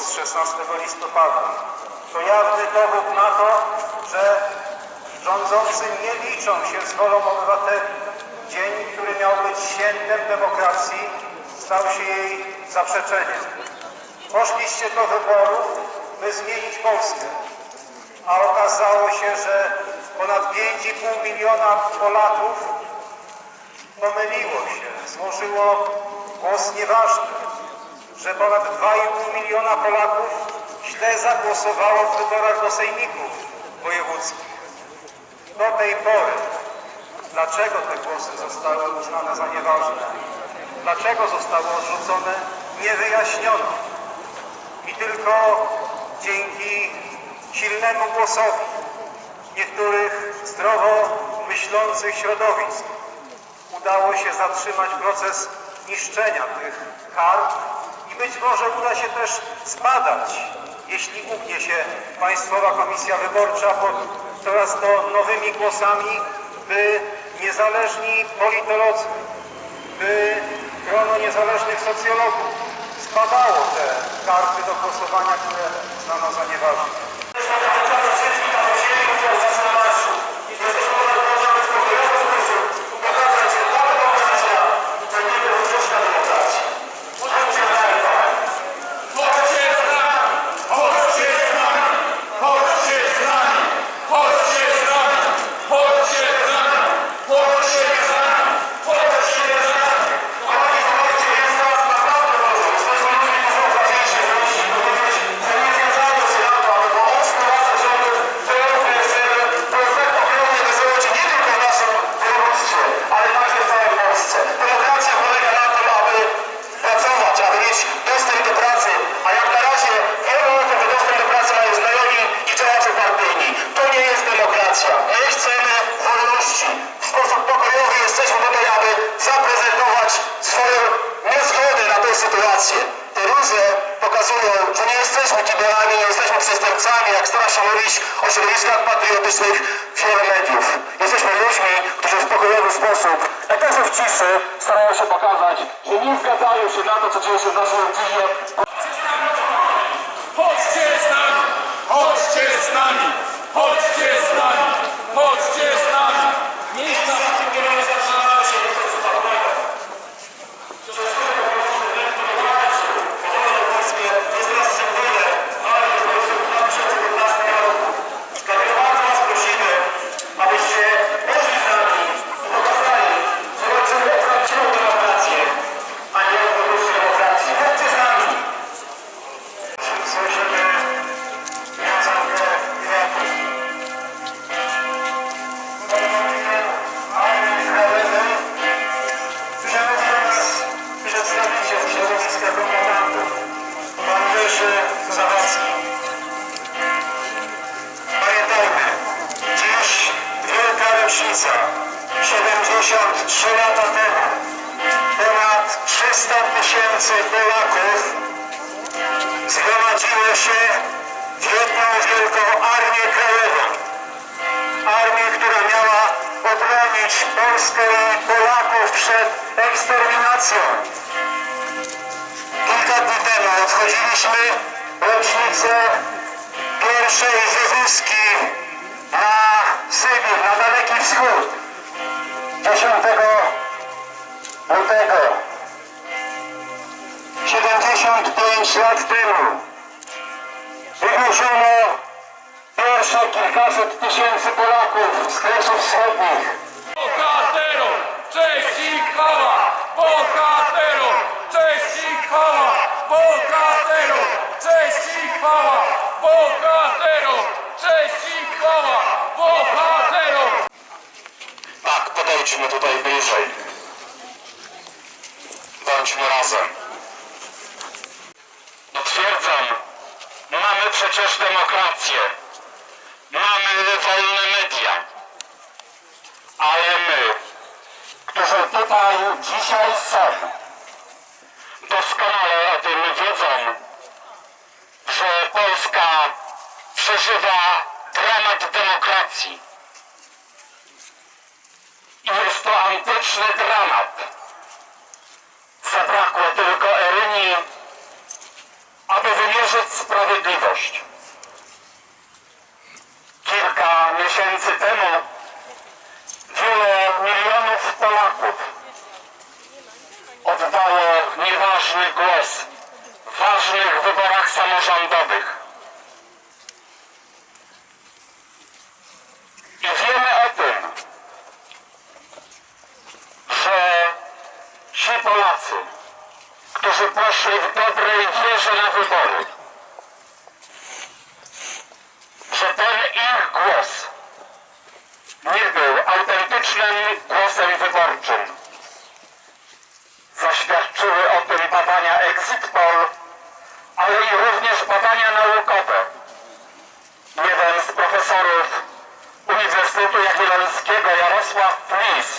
z 16 listopada to jawny dowód na to, że rządzący nie liczą się z wolą obywateli. Dzień, który miał być świętem demokracji, stał się jej zaprzeczeniem. Poszliście do wyborów, by zmienić Polskę, a okazało się, że ponad 5,5 miliona Polaków pomyliło się, złożyło głos nieważny, że ponad 2,5 miliona Polaków źle zagłosowało w wyborach do sejmików wojewódzkich. Do tej pory, dlaczego te głosy zostały uznane za nieważne? Dlaczego zostały odrzucone? Nie wyjaśniono. I tylko dzięki silnemu głosowi niektórych zdrowo myślących środowisk udało się zatrzymać proces niszczenia tych kart być może uda się też zbadać, jeśli ugnie się Państwowa Komisja Wyborcza pod coraz to nowymi głosami, by niezależni politolodzy, by grono niezależnych socjologów zbadało te karty do głosowania, które uznano za nieważne. Te róże pokazują, że nie jesteśmy kiberami, nie jesteśmy przestępcami, jak stara się mówić o środowiskach patriotycznych wiele mediów. Jesteśmy ludźmi, którzy w pokojowy sposób, jak także w ciszy, starają się pokazać, że nie zgadzają się na to, co dzieje się w naszej rodzinie, Chodźcie z nami! Chodźcie z nami! Chodźcie z nami! Chodźcie z nami! 73 lata temu, ponad 300 tysięcy Polaków zgromadziło się w jedną wielką armię krajową. Armię, która miała obronić Polskę i Polaków przed eksterminacją. Kilka dni temu obchodziliśmy rocznicę pierwszej wywózki na Sybir, na Daleki Wschód. 10 lutego 75 lat temu wygłoszono pierwsze kilkaset tysięcy Polaków z Kresów Wschodnich. Podejdźmy tutaj bliżej. Bądźmy razem. Potwierdzam, mamy przecież demokrację. Mamy wolne media. Ale my, którzy tutaj dzisiaj są, doskonale o tym wiedzą, że Polska przeżywa dramat demokracji. I antyczny dramat. Zabrakło tylko Eryni, aby wymierzyć sprawiedliwość. Kilka miesięcy temu wiele milionów Polaków oddało nieważny głos w ważnych wyborach samorządowych. I wiemy o tym, że ci Polacy, którzy poszli w dobrej wierze na wybory, że ten ich głos nie był autentycznym głosem wyborczym. Zaświadczyły o tym badania Exit Poll, ale i również badania naukowe. Jeden z profesorów Uniwersytetu Jagiellońskiego, Jarosław Flis,